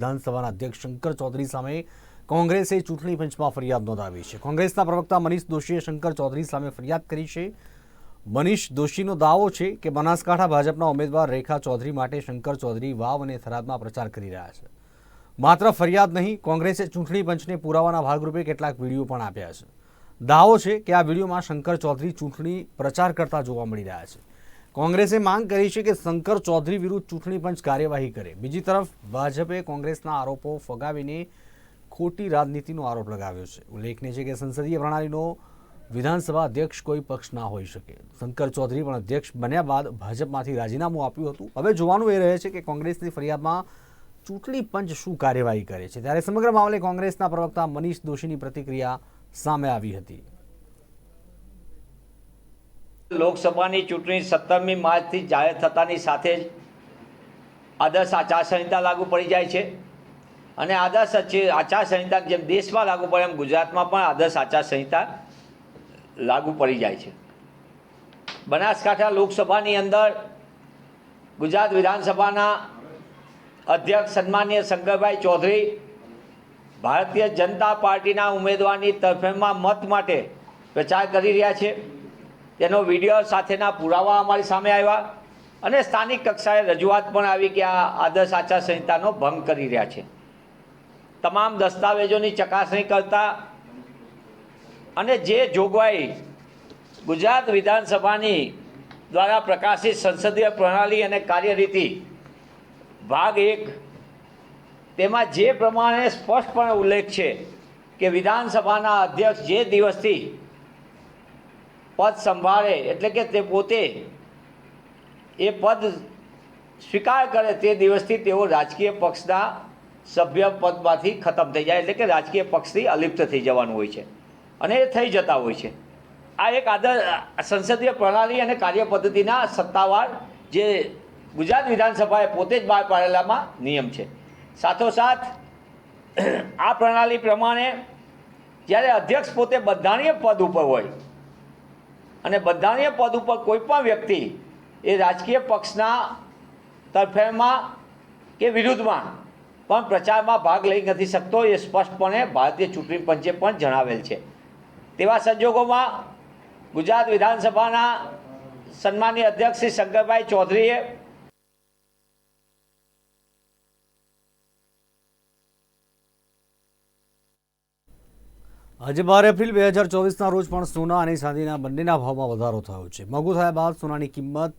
વિધાનસભાના અધ્યક્ષ શંકર ચૌધરી સામે કોંગ્રેસે ચૂંટણી પંચમાં ફરિયાદ નોંધાવી છે. કોંગ્રેસના પ્રવક્તા મનીષ દોશીએ શંકર ચૌધરી સામે ફરિયાદ કરી છે. મનીષ દોશીનો દાવો છે કે બનાસકાંઠા ભાજપના ઉમેદવાર રેખા ચૌધરી માટે શંકર ચૌધરી વાવ અને થરાદમાં પ્રચાર કરી રહ્યા છે. માત્ર ફરિયાદ નહીં, કોંગ્રેસે ચૂંટણી પંચને પુરાવાના ભાગરૂપે કેટલાક વીડિયો પણ આપ્યા છે. દાવો છે કે આ વિડીયોમાં શંકર ચૌધરી ચૂંટણી પ્રચાર કરતા જોવા મળી રહ્યા છે. કોંગ્રેસે માંગ કરી છે કે શંકર ચૌધરી વિરુદ્ધ ચૂંટણી પંચ કાર્યવાહી કરે. બીજી તરફ, ભાજપે કોંગ્રેસના આરોપો ફગાવીને ખોટી રાજનીતિનો આરોપ લગાવ્યો છે. ઉલ્લેખનીય છે કે સંસદીય પ્રણાલીનો વિધાનસભા અધ્યક્ષ કોઈ પક્ષ ના હોઈ શકે. શંકર ચૌધરી પણ અધ્યક્ષ બન્યા બાદ ભાજપમાંથી રાજીનામું આપ્યું હતું. હવે જોવાનું એ રહે છે કે કોંગ્રેસની ફરિયાદમાં ચૂંટણી પંચ શું કાર્યવાહી કરે છે. ત્યારે સમગ્ર મામલે કોંગ્રેસના પ્રવક્તા મનીષ દોશીની પ્રતિક્રિયા સામે આવી હતી. લોકસભાની ચૂંટણી સત્તરમી માર્ચથી જાહેર થતાની સાથે જ આદર્શ આચારસંહિતા લાગુ પડી જાય છે. અને આદર્શ આચારસંહિતા જેમ દેશમાં લાગુ પડે એમ ગુજરાતમાં પણ આદર્શ આચારસંહિતા લાગુ પડી જાય છે. બનાસકાંઠા લોકસભાની અંદર ગુજરાત વિધાનસભાના અધ્યક્ષ સન્માનીય શંકરભાઈ ચૌધરી ભારતીય જનતા પાર્ટીના ઉમેદવારની તરફેણમાં મત માટે પ્રચાર કરી રહ્યા છે. તેનો વીડિયો સાથેના પુરાવા અમારી સામે આવ્યા અને સ્થાનિક કક્ષાએ રજૂઆત પણ આવી કે આ આદર્શ આચારસંહિતાનો ભંગ કરી રહ્યા છે. તમામ દસ્તાવેજોની ચકાસણી કરતા અને જે જોગવાઈ ગુજરાત વિધાનસભાની દ્વારા પ્રકાશિત સંસદીય પ્રણાલી અને કાર્યરીતિ ભાગ એક, તેમાં જે પ્રમાણે સ્પષ્ટપણે ઉલ્લેખ છે કે વિધાનસભાના અધ્યક્ષ જે દિવસથી પદ સંભાળે, એટલે કે તે પોતે એ પદ સ્વીકાર કરે તે દિવસથી તેઓ રાજકીય પક્ષના સભ્ય પદમાંથી ખતમ થઈ જાય, એટલે કે રાજકીય પક્ષથી અલિપ્ત થઈ જવાનું હોય છે. અને એ થઈ જતા હોય છે. આ એક આદર, સંસદીય પ્રણાલી અને કાર્ય પદ્ધતિના સત્તાવાર જે ગુજરાત વિધાનસભાએ પોતે જ બહાર પાડેલામાં નિયમ છે. સાથોસાથ, આ પ્રણાલી પ્રમાણે જ્યારે અધ્યક્ષ પોતે બંધારણીય પદ ઉપર હોય અને બંધારણીય પદ ઉપર કોઈ પણ વ્યક્તિ એ રાજકીય પક્ષના તરફેણમાં કે વિરુદ્ધમાં પણ પ્રચારમાં ભાગ લઈ નથી શકતો એ સ્પષ્ટપણે ભારતીય ચૂંટણી પંચે પણ જણાવેલ છે. તેવા સંજોગોમાં ગુજરાત વિધાનસભાના સન્માનીય અધ્યક્ષ શ્રી શંકરભાઈ ચૌધરીએ આજે બાર એપ્રિલ બે હજાર ચોવીસના રોજ પણ સોના અને ચાંદીના બંનેના ભાવમાં વધારો થયો છે. મોંઘું થયા બાદ સોનાની કિંમત